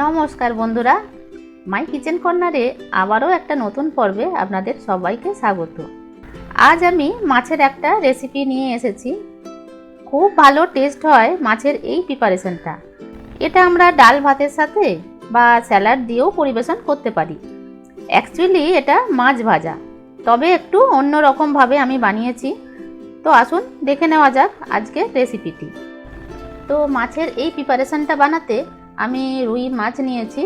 নমস্কার বন্ধুরা। মাই কিচেন কর্নারে আবারও একটা নতুন পর্বে আপনাদের সবাইকে স্বাগত। আজ আমি মাছের একটা রেসিপি নিয়ে এসেছি। খুব ভালো টেস্ট হয় মাছের এই প্রিপারেশনটা এটা আমরা ডাল ভাতের সাথে বা স্যালাড দিয়েও পরিবেশন করতে পারি। অ্যাকচুয়ালি এটা মাছ ভাজা। তবে একটু অন্য রকমভাবে আমি বানিয়েছি। তো আসুন দেখে নেওয়া যাক আজকের রেসিপিটি তো মাছের এই প্রিপারেশনটা বানাতে আমি রুই মাছ নিয়েছি।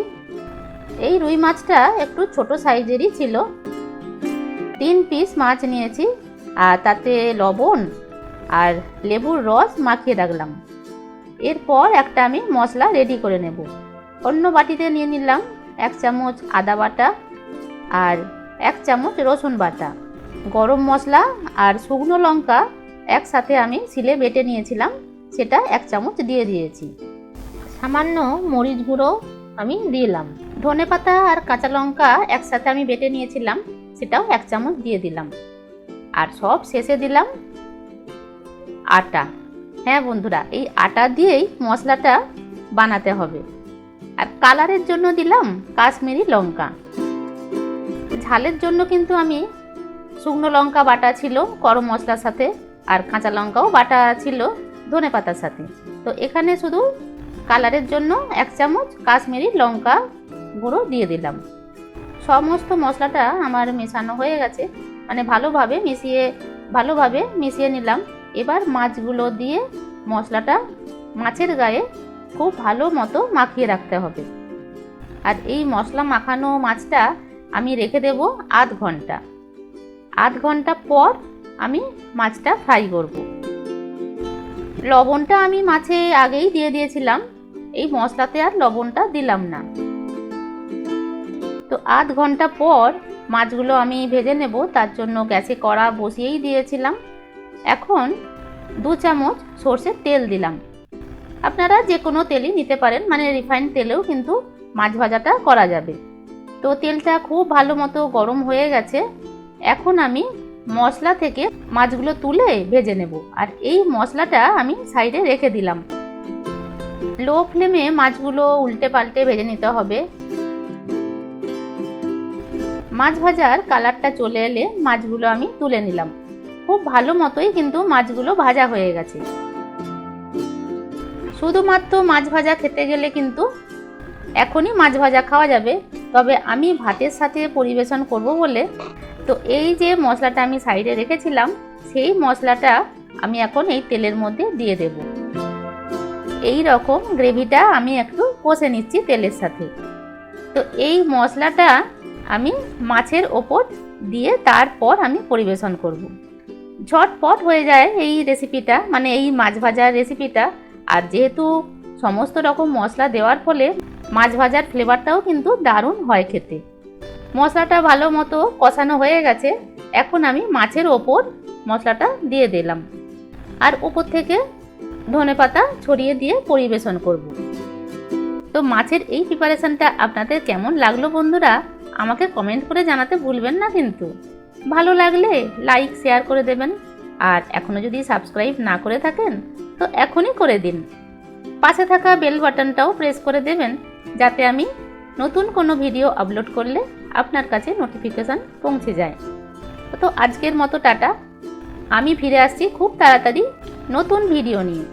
এই রুই মাছটা একটু ছোট সাইজেরই ছিল। তিন পিস মাছ নিয়েছি, আর তাতে লবণ আর লেবুর রস মাখিয়ে রাখলাম। এরপর একটা আমি মশলা রেডি করে নেব। অন্য বাটিতে নিয়ে নিলাম এক চামচ আদা বাটা আর এক চামচ রসুন বাটা। গরম মশলা আর শুকনো লঙ্কা একসাথে আমি সিলে বেটে নিয়েছিলাম, সেটা এক চামচ দিয়ে দিয়েছি। সামান্য মরিচ গুঁড়ো আমি দিলাম। ধনে পাতা আর কাঁচা লঙ্কা একসাথে আমি বেটে নিয়েছিলাম, সেটাও এক চামচ দিয়ে দিলাম। আর সব শেষে দিলাম আটা। হ্যাঁ বন্ধুরা, এই আটা দিয়েই মশলাটা বানাতে হবে। আর কালারের জন্য দিলাম কাশ্মীরি লঙ্কা। ঝালের জন্য কিন্তু আমি শুকনো লঙ্কা বাটা ছিল, গরম মশলার সাথে, আর কাঁচা লঙ্কাও বাটা ছিল ধনে পাতার সাথে। তো এখানে শুধু কালারের জন্য এক চামচ কাশ্মীরি লঙ্কা গুঁড়ো দিয়ে দিলাম। সমস্ত মশলাটা আমার মেশানো হয়ে গেছে। মানে ভালোভাবে মিশিয়ে ভালোভাবে মিশিয়ে নিলাম। এবার মাছগুলো দিয়ে মশলাটা মাছের গায়ে খুব ভালো মতো মাখিয়ে রাখতে হবে। আর এই মশলা মাখানো মাছটা আমি রেখে দেব আধ ঘণ্টা। আধ ঘণ্টা পর আমি মাছটা ফ্রাই করব। লবণটা আমি মাছে আগেই দিয়ে দিয়েছিলাম। এই মশলাতে আর লবণটা দিলাম না। তো আধ ঘণ্টা পর মাছগুলো আমি ভেজে নেব, তার জন্য গ্যাসে কড়া বসিয়েই দিয়েছিলাম। এখন দু চামচ সর্ষের তেল দিলাম। আপনারা যে কোনো তেলই নিতে পারেন মানে রিফাইন্ড তেলেও কিন্তু মাছ ভাজাটা করা যাবে। তো তেলটা খুব ভালো মতো গরম হয়ে গেছে। এখন আমি মশলা থেকে মাছগুলো তুলে ভেজে নেব। আর এই মশলাটা আমি সাইডে রেখে দিলাম। লো ফ্লেমে মাছগুলো উল্টে পাল্টে ভেজে নিতে হবে। মাছ ভাজার কালারটা চলে এলে মাছগুলো আমি তুলে নিলাম। খুব ভালো মতোই কিন্তু মাছগুলো ভাজা হয়ে গেছে। শুধুমাত্র মাছ ভাজা খেতে গেলে কিন্তু এখনই মাছ ভাজা খাওয়া যাবে। তবে আমি ভাতের সাথে পরিবেশন করব বলে তো এই যে মশলাটা আমি সাইডে রেখেছিলাম, সেই মশলাটা আমি এখন এই তেলের মধ্যে দিয়ে দেব। এই রকম গ্রেভিটা আমি একটু কষে নিচ্ছি তেলের সাথে। তো এই মশলাটা আমি মাছের ওপর দিয়ে তারপর আমি পরিবেশন করব। ঝটপট হয়ে যায় এই রেসিপিটা মানে এই মাছ ভাজার রেসিপিটা। আর যেহেতু সমস্ত রকম মশলা দেওয়ার ফলে মাছ ভাজার ফ্লেভারটাও কিন্তু দারুণ হয় খেতে। মশলাটা ভালো মতো কষানো হয়ে গেছে, এখন আমি মাছের ওপর মশলাটা দিয়ে দিলাম। আর ওপর থেকে ধনে পাতা ছড়িয়ে দিয়ে পরিবেশন করব। তো মাছের এই প্রিপারেশনটা আপনাদের কেমন লাগল বন্ধুরা, আমাকে কমেন্ট করে জানাতে ভুলবেন না কিন্তু। ভালো লাগলে লাইক শেয়ার করে দেবেন। আর এখনও যদি সাবস্ক্রাইব না করে থাকেন, তো এখনই করে দিন। পাশে থাকা বেল বাটনটাও প্রেস করে দেবেন, যাতে আমি নতুন কোনো ভিডিও আপলোড করলে আপনার কাছে নোটিফিকেশান পৌঁছে যায়। তো আজকের মতো টাটা। আমি ফিরে আসছি খুব তাড়াতাড়ি নতুন ভিডিও নিয়ে।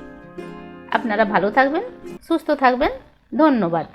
আপনারা ভালো থাকবেন সুস্থ থাকবেন। ধন্যবাদ।